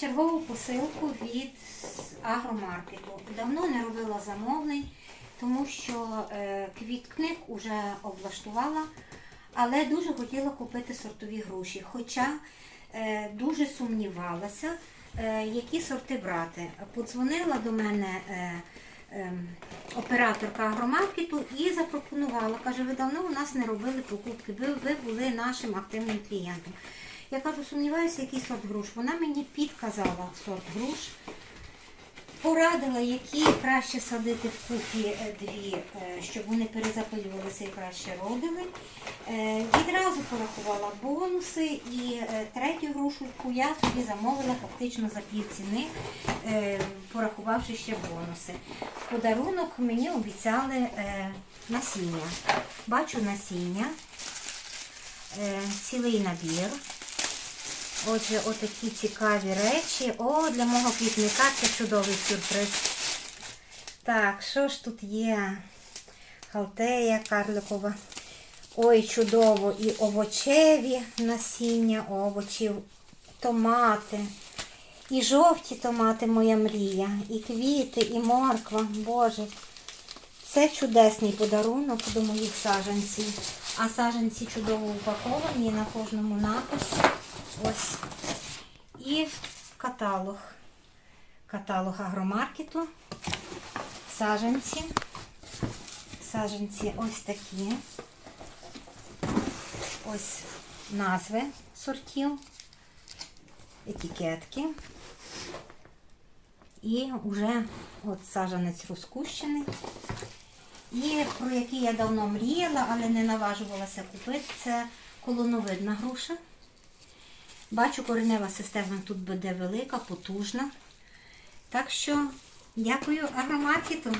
чергову посилку від агромаркету. Давно не робила замовлень, тому що е, квіткник вже облаштувала, але дуже хотіла купити сортові груші. Хоча е, дуже сумнівалася, е, які сорти брати. Подзвонила до мене. Ем, Операторка агромаркету і запропонувала, каже, ви давно у нас не робили покупки, ви, ви були нашим активним клієнтом. Я кажу, сумніваюся, який сорт груш. Вона мені підказала сорт груш, порадила, які краще садити в купі е, дві, е, щоб вони перезапилювалися і краще родили. Е, Відразу порахувала бонуси і третю грушку я собі замовила фактично за пів ціни, порахувавши ще бонуси. Подарунок мені обіцяли насіння. Бачу насіння, цілий набір. Отже, отакі цікаві речі. О, для мого квітника це чудовий сюрприз. Так, що ж тут є? Халтея карликова. Ой, чудово! І овочеві насіння, овочів, томати. І жовті томати моя мрія, і квіти, і морква. Боже, це чудесний подарунок до моїх саджанців. А саджанці чудово упаковані на кожному напис. Ось. І каталог. Каталог агромаркету. Саджанці. Саджанці ось такі. Ось назви сортів, етикетки. І вже от саджанець розкущений. І про який я давно мріяла, але не наважувалася купити, це колоновидна груша. Бачу, коренева система тут буде велика, потужна. Так що дякую агромаркету.